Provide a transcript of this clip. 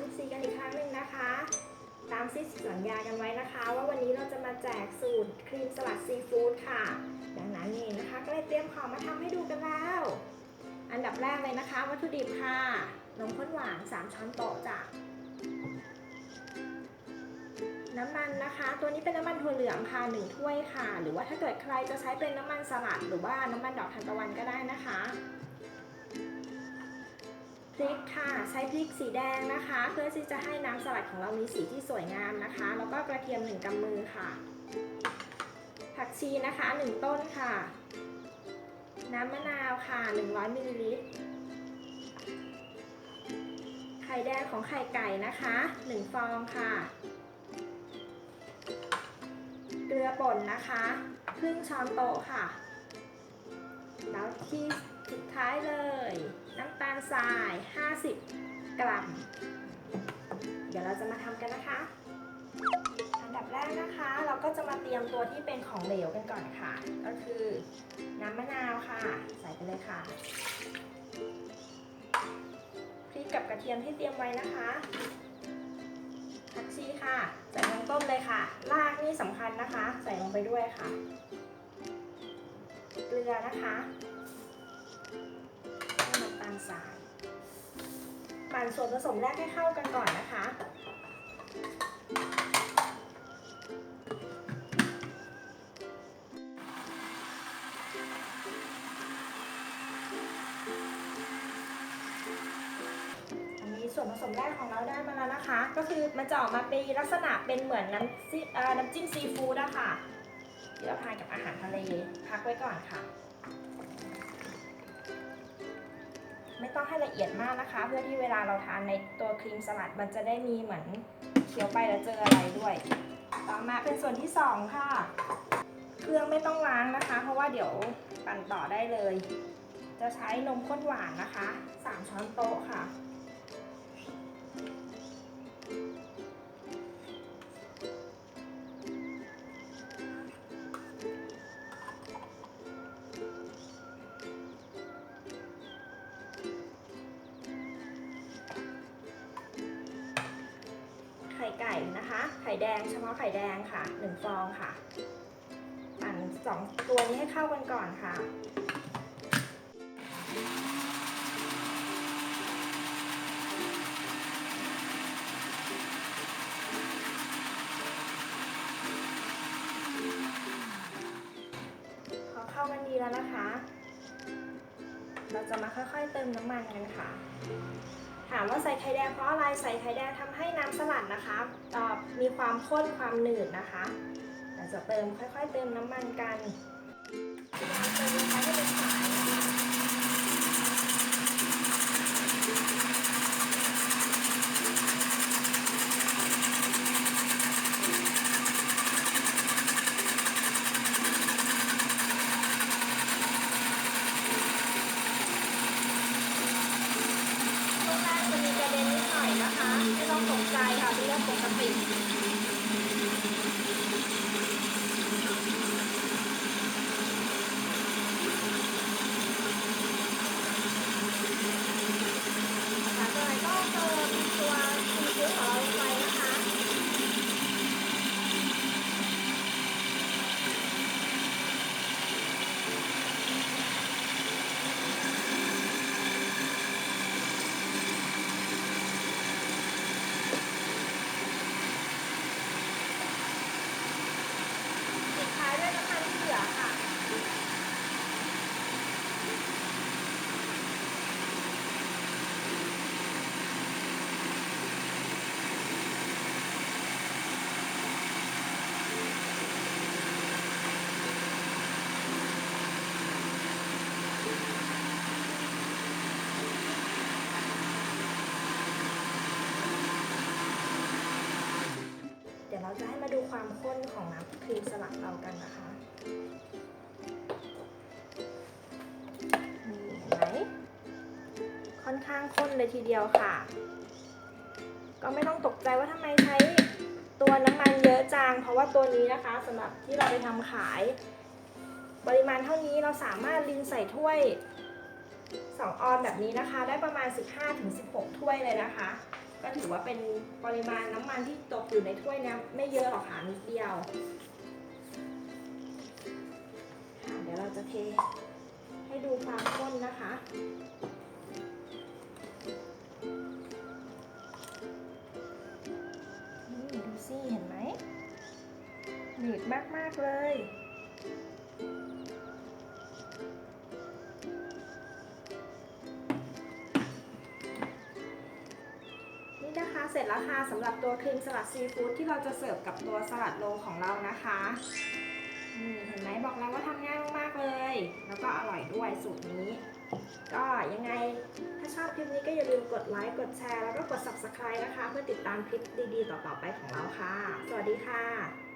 34 กันอีกครั้งหนึ่งนะคะ ตามที่สัญญากันไว้นะคะ ว่าวันนี้เราจะมาแจกสูตรครีมสลัดซีฟู้ดค่ะ ดังนั้นนี่นะคะก็เลยเตรียมของมาทำให้ดูกันแล้ว อันดับแรกเลยนะคะ วัตถุดิบค่ะนมข้นหวาน 3 ช้อนโต๊ะจ้ะน้ำมันนะคะ ตัวนี้เป็นน้ำมันถั่วเหลืองค่ะ1ถ้วยค่ะ หรือว่าถ้าเกิดใครจะใช้เป็นน้ำมันสลัด หรือว่าน้ำมันดอกทานตะวันก็ได้นะคะ พริกค่ะ ใช้พริกสีแดงนะคะ เพื่อที่จะให้น้ำสลัดของเรามีสีที่สวยงามนะคะ แล้วก็กระเทียม1กำมือค่ะ ผักชีนะคะ1ต้นค่ะ น้ำมะนาวค่ะ 100มิลลิลิตร ไข่แดงของไข่ไก่นะคะ 1 ฟองค่ะ เกลือป่นนะคะ ครึ่งช้อนโต๊ะค่ะ แล้วที่สุดท้ายเลย น้ำตาลทราย 50 กรัม เดี๋ยวเราจะมาทำกันนะคะ อันดับแรกนะคะ เราก็จะมาเตรียมตัวที่เป็นของเหลวกันก่อนค่ะ ก็คือน้ำมะนาวค่ะ ใส่ไปเลยค่ะพริกกับกระเทียมที่เตรียมไว้นะคะผักชีค่ะ ใส่ลงต้มเลยค่ะ รากนี่สำคัญนะคะ ใส่ลงไปด้วยค่ะ กลือนะคะน้ำตาลทรายปั่นส่วนผสมแรกให้เข้ากันก่อนนะคะอันนี้ส่วนผสมแรกของเราได้มาแล้วนะคะ ก็คือมันจะออกมาเป็นลักษณะเป็นเหมือนน้ำซีเอ่อน้ำจิ้มซีฟู้ดอะค่ะ ที่เราทานกับอาหารทะเลพักไว้ก่อนค่ะ ไม่ต้องให้ละเอียดมากนะคะ เพื่อที่เวลาเราทานในตัวครีมสลัดมันจะได้มีเหมือนเคี้ยวไปแล้วเจออะไรด้วย ต่อมาเป็นส่วนที่สองค่ะ เครื่องไม่ต้องล้างนะคะ เพราะว่าเดี๋ยวปั่นต่อได้เลย จะใช้นมข้นหวานนะคะ 3 ช้อนโต๊ะค่ะ ไข่ไก่นะคะ ไข่แดงเฉพาะไข่แดงค่ะ1ฟองค่ะปั่นสองตัวนี้ให้เข้ากันก่อนค่ะพอเข้ากันดีแล้วนะคะ เราจะมาค่อยๆเติมน้ำมันกันค่ะ ถามว่าใส่ไข่แดงเพราะอะไรใส่ไข่แดงทำให้น้ำสลัดนะคะมีความข้นความหนืดนะคะเราจะเติมค่อย ๆ เติมน้ำมันกันเติมลงไปให้เป็นสายนะคะช่วงแระเด็นนิดหน่อยนะคะ ไม่ต้องตกใจค่ะเป็นเรื่องปกติ หลังจากนั้นก็เติมตัวซีฟู้ดของเราลงไปนะคะ ปิดท้ายด้วยน้ำมันที่เหลือค่ะ เดี๋ยวเราจะให้มาดู ความข้นของน้ำครีมสลัดเรากันนะคะนี่เห็นไหมค่อนข้างข้นเลยทีเดียวค่ะ ก็ไม่ต้องตกใจว่าทำไมใช้ตัวน้ำมันเยอะจัง เพราะว่าตัวนี้นะคะสำหรับที่เราไปทำขาย ปริมาณเท่านี้เราสามารถลินใส่ถ้วย2ออนแบบนี้นะคะ ได้ประมาณ 15-16 ถ้วยเลยนะคะ ก็ถือว่าเป็นปริมาณน้ำมันที่ตกอยู่ในถ้วยเนี้ยไม่เยอะหรอกค่ะนิดเดียวเดี๋ยวเราจะเทให้ดูความข้นนะคะนี่ดูสิเห็นไหมหนืดมาก ๆ เลย นี่นะคะ เสร็จแล้วค่ะสำหรับตัวครีมสลัดซีฟู้ดที่เราจะเสิร์ฟกับตัวสลัดโลของเรานะคะนี่เห็นไหมบอกแล้วว่าทำง่ายมากๆเลย แล้วก็อร่อยด้วยสูตรนี้ ก็ยังไงถ้าชอบคลิปนี้ก็อย่าลืมกดไลค์กดแชร์แล้วก็กด subscribe นะคะ เพื่อติดตามคลิปดีๆ ต่อๆไปของเราค่ะ สวัสดีค่ะ